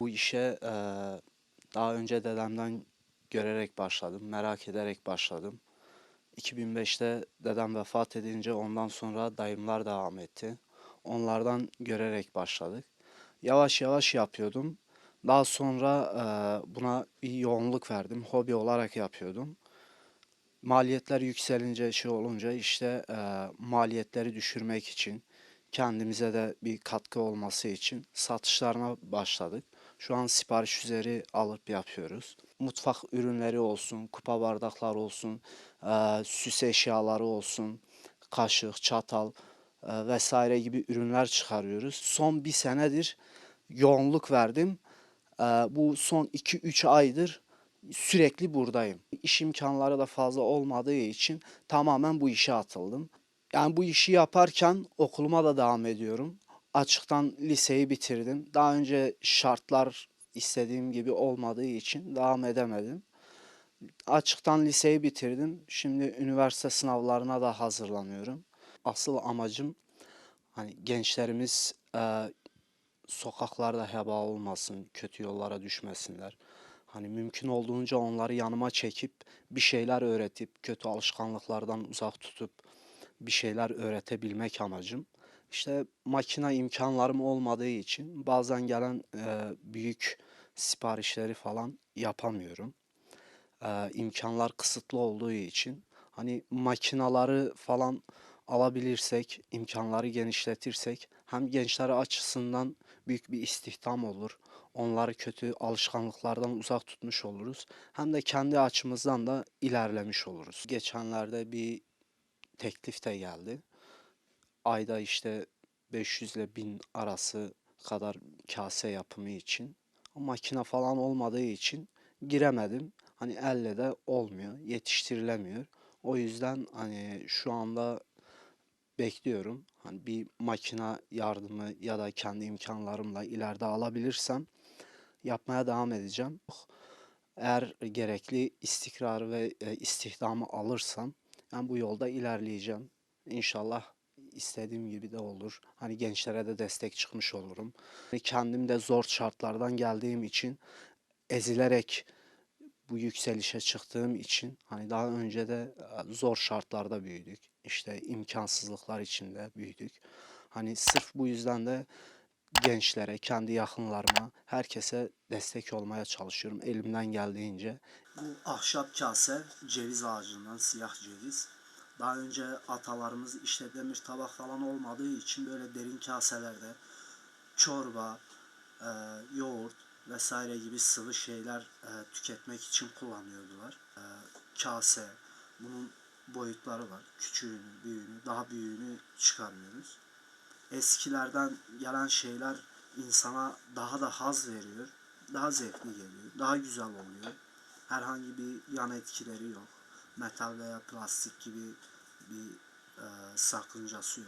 Bu işe e, daha önce dedemden görerek başladım, merak ederek başladım. 2005'te dedem vefat edince ondan sonra dayımlar devam etti. Onlardan görerek başladık. Yavaş yavaş yapıyordum. Daha sonra e, buna bir yoğunluk verdim. Hobi olarak yapıyordum. Maliyetler yükselince şey olunca işte e, maliyetleri düşürmek için kendimize de bir katkı olması için satışlarına başladık. Şu an sipariş üzeri alıp yapıyoruz. Mutfak ürünleri olsun, kupa bardaklar olsun, e, süs eşyaları olsun, kaşık, çatal e, vesaire gibi ürünler çıkarıyoruz. Son bir senedir yoğunluk verdim. E, bu son 2-3 aydır sürekli buradayım. İş imkanları da fazla olmadığı için tamamen bu işe atıldım. Yani bu işi yaparken okuluma da devam ediyorum. Açıktan liseyi bitirdim. Daha önce şartlar istediğim gibi olmadığı için devam edemedim. Açıktan liseyi bitirdim. Şimdi üniversite sınavlarına da hazırlanıyorum. Asıl amacım hani gençlerimiz e, sokaklarda heba olmasın, kötü yollara düşmesinler. Hani mümkün olduğunca onları yanıma çekip bir şeyler öğretip kötü alışkanlıklardan uzak tutup bir şeyler öğretebilmek amacım. İşte makine imkanlarım olmadığı için bazen gelen e, büyük siparişleri falan yapamıyorum. E, imkanlar kısıtlı olduğu için hani makinaları falan alabilirsek, imkanları genişletirsek hem gençler açısından büyük bir istihdam olur. Onları kötü alışkanlıklardan uzak tutmuş oluruz. Hem de kendi açımızdan da ilerlemiş oluruz. Geçenlerde bir teklif de geldi. Ayda işte 500 ile 1000 arası kadar kase yapımı için. Makine falan olmadığı için giremedim. Hani elle de olmuyor, yetiştirilemiyor. O yüzden hani şu anda bekliyorum. Hani bir makina yardımı ya da kendi imkanlarımla ileride alabilirsem yapmaya devam edeceğim. Eğer gerekli istikrar ve e, istihdamı alırsam ben bu yolda ilerleyeceğim. İnşallah istediğim gibi de olur. Hani gençlere de destek çıkmış olurum. Hani Kendim de zor şartlardan geldiğim için ezilerek bu yükselişe çıktığım için hani daha önce de e, zor şartlarda büyüdük. İşte imkansızlıklar içinde büyüdük. Hani sırf bu yüzden de gençlere, kendi yakınlarıma, herkese destek olmaya çalışıyorum elimden geldiğince. Bu ahşap kase ceviz ağacından siyah ceviz. Daha önce atalarımız işte demir tabak falan olmadığı için böyle derin kaselerde çorba, e, yoğurt vesaire gibi sıvı şeyler e, tüketmek için kullanıyordular. E, kase, bunun boyutları var. Küçüğünü, büyüğünü, daha büyüğünü çıkarıyoruz. Eskilerden gelen şeyler insana daha da haz veriyor. Daha zevkli geliyor. Daha güzel oluyor. Herhangi bir yan etkileri yok. Metal veya plastik gibi bir e, sakıncası yok.